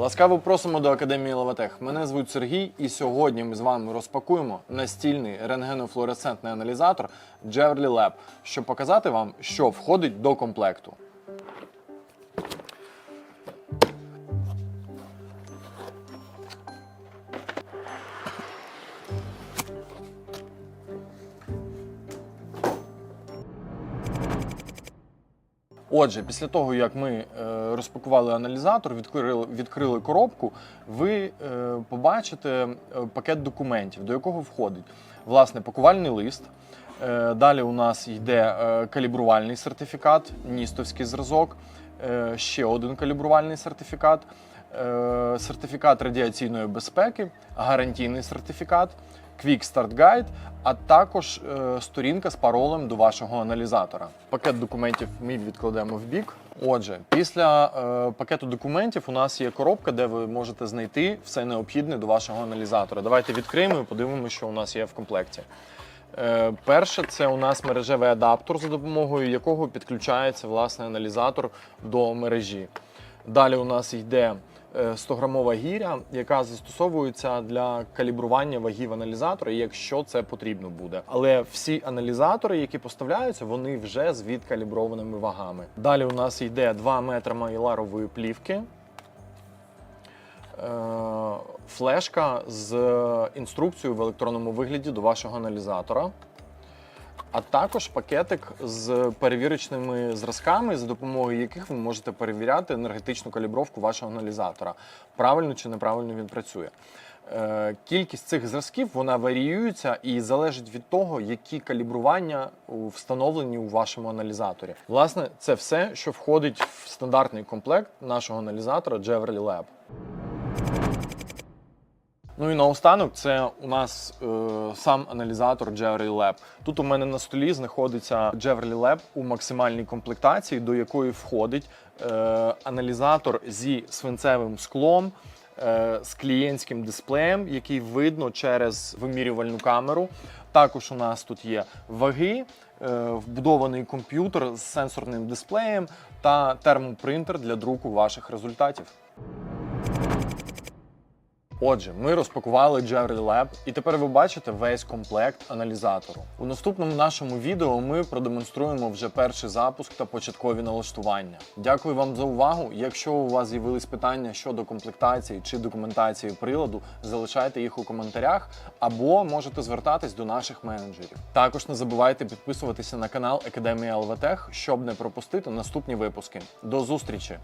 Ласкаво просимо до Академії Лаватех. Мене звуть Сергій, і сьогодні ми з вами розпакуємо настільний рентгенофлуоресцентний аналізатор Jewelry Lab, щоб показати вам, що входить до комплекту. Отже, після того, як ми е, розпакували аналізатор, відкрили, відкрили коробку, ви е, побачите е, пакет документів, до якого входить власне пакувальний лист. Далі у нас йде калібрувальний сертифікат, ністовський зразок, ще один калібрувальний сертифікат, сертифікат радіаційної безпеки, гарантійний сертифікат. Quick Start Guide, а також е, сторінка з паролем до вашого аналізатора. Пакет документів ми відкладемо в бік. Отже, після е, пакету документів у нас є коробка, де ви можете знайти все необхідне до вашого аналізатора. Давайте відкриємо і подивимося, що у нас є в комплекті. Е, перше, це у нас мережевий адаптер, за допомогою якого підключається власне аналізатор до мережі. Далі у нас йде 100-грамова гіря, яка застосовується для калібрування вагів аналізатора, якщо це потрібно буде. Але всі аналізатори, які поставляються, вони вже з відкаліброваними вагами. Далі у нас йде 2 метри майларової плівки. е, Флешка з інструкцією в електронному вигляді до вашого аналізатора, а також пакетик з перевірочними зразками, за допомогою яких ви можете перевіряти енергетичну калібровку вашого аналізатора, правильно чи неправильно він працює. Е, Кількість цих зразків вона варіюється і залежить від того, які калібрування встановлені у вашому аналізаторі. Власне, це все, що входить в стандартний комплект нашого аналізатора Jewelry Lab. Ну і наостанок, це у нас е, сам аналізатор Jewelry Lab. Тут у мене на столі знаходиться Jewelry Lab у максимальній комплектації, до якої входить е, аналізатор зі свинцевим склом. е, З клієнтським дисплеєм, який видно через вимірювальну камеру. Також у нас тут є ваги, е, вбудований комп'ютер з сенсорним дисплеєм та термопринтер для друку ваших результатів. Отже, ми розпакували Jewelry Lab, і тепер ви бачите весь комплект аналізатору. У наступному нашому відео ми продемонструємо вже перший запуск та початкові налаштування. Дякую вам за увагу. Якщо у вас з'явились питання щодо комплектації чи документації приладу, залишайте їх у коментарях або можете звертатись до наших менеджерів. Також не забувайте підписуватися на канал Академія ЛВТех, щоб не пропустити наступні випуски. До зустрічі!